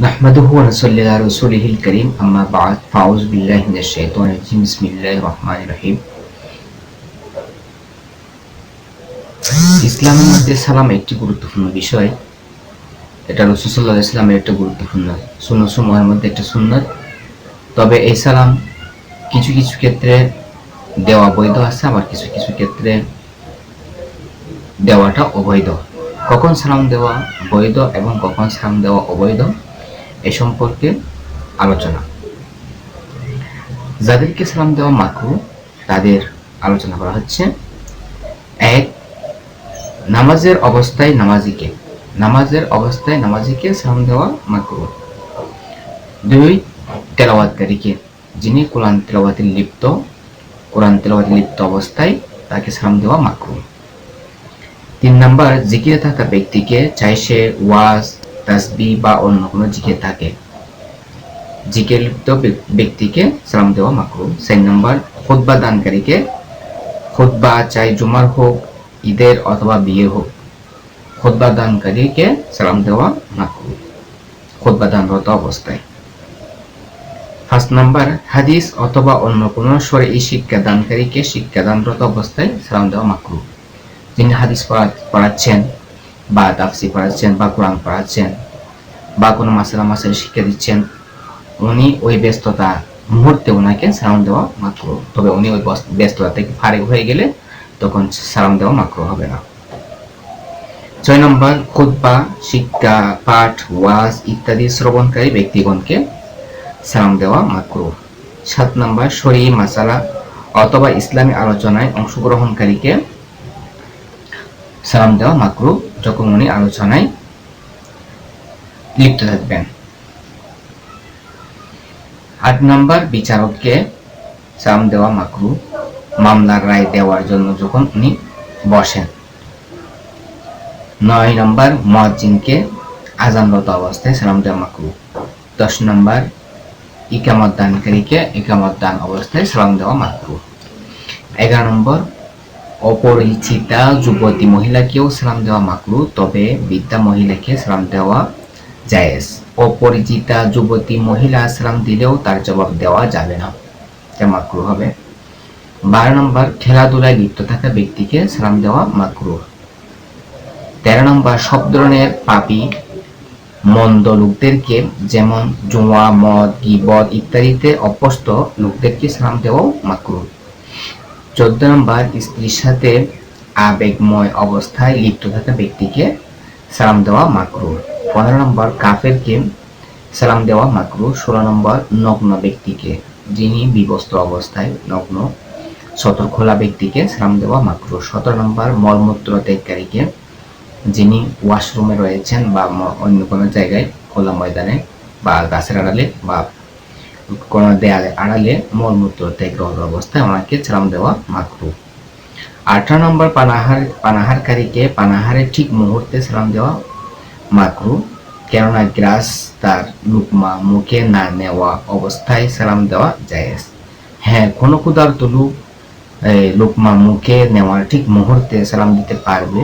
نحمده ونصلي على رسوله الكريم أما بعد فأعوذ بالله من الشيطان الرجيم بسم الله الرحمن الرحيم ইসলামের মধ্যে সালাম একটি গুরুত্বপূর্ণ বিষয় এটা রসুল্লাহ ইসলামের একটা গুরুত্বপূর্ণ সুন্নসমূহের মধ্যে একটা সুন্নত তবে এই সালাম কিছু কিছু ক্ষেত্রে দেওয়া বৈধ আছে আবার কিছু কিছু ক্ষেত্রে দেওয়াটা অবৈধ কখন সালাম দেওয়া বৈধ এবং কখন সালাম দেওয়া অবৈধ এ সম্পর্কে আলোচনা। যাদেরকে সালাম দেওয়া মাকরু, তাদের আলোচনা করা হচ্ছে, এক, নামাজের অবস্থায় নামাজিকে, নামাজের অবস্থায় নামাজিকে সালাম দেওয়া মাকরু। দুই, তেলাওয়াতকারীকে, যিনি কোরআন তেলাওয়াতে লিপ্ত, কোরআন তেলাওয়াতে লিপ্ত অবস্থায় তাকে সালাম দেওয়া মাকরু। তিন নাম্বার, জিকিরে থাকা ব্যক্তিকে চাই সে ওয়াজ তাসবি বা অন্য কোনো জিকির থাকে। জিকির লিপ্ত ব্যক্তিকে সালাম দেওয়া মাকরু চার নাম্বার, খুতবা দানকারীকে খুতবা চাই জুমার হোক, ঈদের অথবা বিয়ে হোক, খুতবা দানকারীকে সালাম দেওয়া মাকরু খুতবা দানরত অবস্থায়। ফার্স্ট নাম্বার, হাদিস অথবা অন্য কোনো স্বরে এই শিক্ষা দানকারীকে শিক্ষা দানরত অবস্থায় সালাম দেওয়া মাকরু যিনি হাদিস পড়াচ্ছেন বা তাফসি পড়াচ্ছেন বা কোরআন পড়াচ্ছেন বা কোনো মাসালা মাসালা শিক্ষা দিচ্ছেন, উনি ওই ব্যস্ততা মুহূর্তে ওনাকে সালাম দেওয়া মাত্র তবে উনি ওই ব্যস্ততা থেকে ফারেক হয়ে গেলে তখন সালাম দেওয়া মাত্র হবে না। ছয় নম্বর খুদ্া শিক্ষা, পাঠ, ওয়াজ ইত্যাদি শ্রবণকারী ব্যক্তিগণকে সালাম দেওয়া মাত্র। সাত নম্বর শরী মাসালা অথবা ইসলামী আলোচনায় অংশগ্রহণকারীকে সালাম দেওয়া মাকরু যখন উনি আলোচনায় লিপ্ত থাকবেন। আট নম্বর, বিচারককে সালাম দেওয়া মাকরু, মামলার রায় দেওয়ার জন্য যখন উনি বসেন। নয় নম্বর মহাজিনকে আজানরত অবস্থায় সালাম দেওয়া মাকরু। দশ নম্বর, ইকামত দানকারীকে ইকামত দান অবস্থায় সালাম দেওয়া মাকরু। এগারো নম্বর, অপরিচিতা যুবতী মহিলাকেও সালাম দেওয়া মাকরু, তবে বিদ্যা মহিলাকে সালাম দেওয়া জায়েজ। অপরিচিতা যুবতী মহিলা সালাম দিলেও তার জবাব দেওয়া যাবে না। মাকরু হবে। বারো নম্বর, খেলাধুলায় লিপ্ত থাকা ব্যক্তিকে সালাম দেওয়া মাকরু তেরো নম্বর, সব ধরনের পাপি, মন্দ লোকদেরকে, যেমন জোয়া, মদ, গিবদ ইত্যাদিতে অভ্যস্ত লোকদেরকে সালাম দেওয়াও মাকরু চোদ্দ নম্বর, স্ত্রীর সাথে আবেগময় অবস্থায় লিপ্ত থাকা ব্যক্তিকে সালাম দেওয়া মাকরু। পনেরো নম্বর কাফেরকে সালাম দেওয়া মাকরু। ষোলো নম্বর, নগ্ন ব্যক্তিকে, যিনি বিবস্ত অবস্থায় নগ্ন। সতর খোলা ব্যক্তিকে সালাম দেওয়া মাকরু। সতেরো নম্বর, মলমূত্র ত্যাগকারীকে, যিনি ওয়াশরুমে রয়েছেন বা অন্য কোনো জায়গায় খোলা ময়দানে বা গাছের আড়ালে বা কোনো দেয়ালে আড়ালে মলমূত্র ত্যাগ অবস্থায় ওনাকে সালাম দেওয়া মাকরু। আঠারো নম্বর পানাহার, পানাহারকারীকে পানাহারের ঠিক মুহূর্তে সালাম দেওয়া মাকরু, কেননা গ্রাস তার লুকমা মুখে না নেওয়া অবস্থায় সালাম দেওয়া যায় হ্যাঁ কোনো ক্ষুধার্ত লোক লুকমা মুখে নেওয়ার ঠিক মুহূর্তে সালাম দিতে পারবে,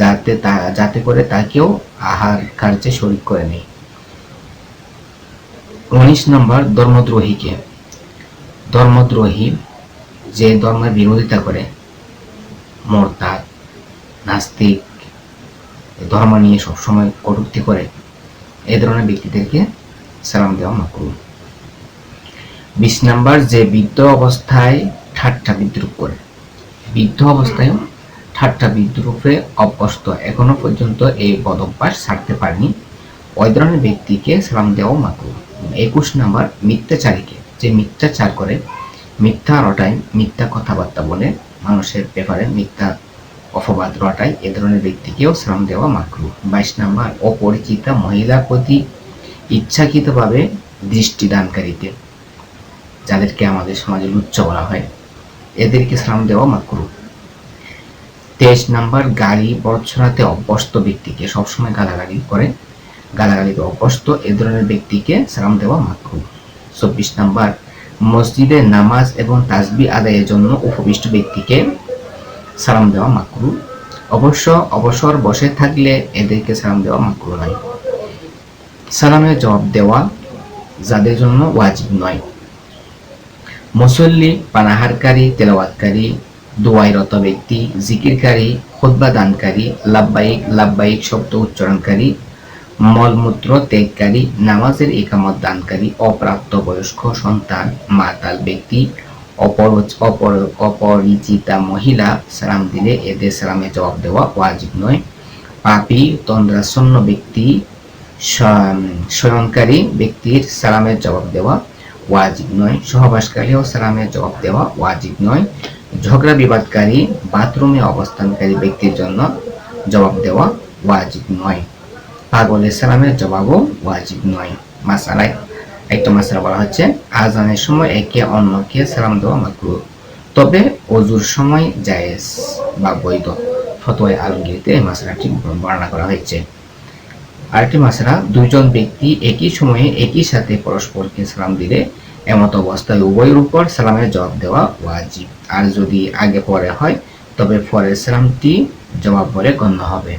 যাতে তা, যাতে করে তাকেও আহার কার্যে শরিক করে নেই উনিশ নম্বর ধর্মদ্রোহীকে। ধর্মদ্রোহী যে ধর্মের বিরোধিতা করে মোরতাদ নাস্তিক ধর্ম নিয়ে সবসময় কটুক্তি করে এই ধরনের ব্যক্তিদেরকে সালাম দেওয়া মাকরু বিশ নাম্বার, যে বৃদ্ধ অবস্থায় ঠাট্টা বিদ্রুপ করে। বৃদ্ধ অবস্থায় ঠাট্টা বিদ্রুপে অভ্যস্ত। এখনও পর্যন্ত এই বদভ্যাস ছাড়তে পারেনি। ওই ধরনের ব্যক্তিকে সালাম দেওয়া মাকরু একুশ নাম্বার, মিথ্যাচারীকে। যে মিথ্যাচার করে, মিথ্যা রটায় মিথ্যা কথাবার্তা বলে মানুষের ব্যাপারে মিথ্যা অপবাদ রটায় এ ধরনের ব্যক্তিকেও সালাম দেওয়া মাকরু। বাইশ নাম্বার, অপরিচিতা মহিলার প্রতি ইচ্ছাকৃতভাবে দৃষ্টিদানকারীতে, যাদেরকে আমাদের সমাজে লুচ্চ বলা হয়, এদেরকে সালাম দেওয়া মাকরু। তেইশ নাম্বার, গাড়ি বর্ষণাতে অভ্যস্ত ব্যক্তিকে সবসময় গালাগালি করে, গালাগালিতে অভ্যস্ত এ ধরনের ব্যক্তিকে সালাম দেওয়া মাকরু। চব্বিশ নাম্বার মসজিদে নামাজ এবং তাজবি আদায়ের জন্য উপবিষ্ট ব্যক্তিকে সালাম দেওয়া মাকরু। অবশ্য অবসর বসে থাকলে এদেরকে সালাম দেওয়া মাকরু নয়। সালামের জবাব দেওয়া যাদের জন্য ওয়াজিব নয়। মুসল্লি, পানাহারকারী, তেলাওয়াতকারী, দোয়াইরত ব্যক্তি, জিকিরকারী, খুতবা দানকারী লাব্বাইক লাব্বাইক শব্দ উচ্চারণকারী মলমূত্র ত্যাগকারী নামাজের একামত দানকারী অপ্রাপ্তবয়স্ক সন্তান, মাতাল ব্যক্তি, অপর অপর অপরিচিতা মহিলা, সালাম দিলে এদের সালামের জবাব দেওয়া ওয়াজিব নয়। পাপি, তন্দ্রাসন্ন ব্যক্তি স্বয়ংকারী ব্যক্তির সালামের জবাব দেওয়া ওয়াজিব নয়। সহবাসকারী ও সালামের জবাব দেওয়া ওয়াজিব নয়। ঝগড়া বিবাদকারী, বাথরুমে অবস্থানকারী ব্যক্তির জন্য জবাব দেওয়া ওয়াজিব নয়। পাগলের সালামের জবাবও ওয়াজিব নয়। মাসালায় একটা মাসালা বলা হচ্ছে, আজানের সময় একে অন্যকে সালাম দেওয়া মাকরু তবে অজুর সময় জায়েজ বা বৈধ ফতোয় আলমগীরিতে এই মাসালাটি বর্ণনা করা হয়েছে। আরেকটি মাসালা, দুইজন ব্যক্তি একই সময়ে একই সাথে পরস্পরকে সালাম দিলে এমত অবস্থায় উভয়ের উপর সালামের জবাব দেওয়া ওয়াজিব। আর যদি আগে পরে হয়, তবে পরের সালামটি জবাব বলে গণ্য হবে।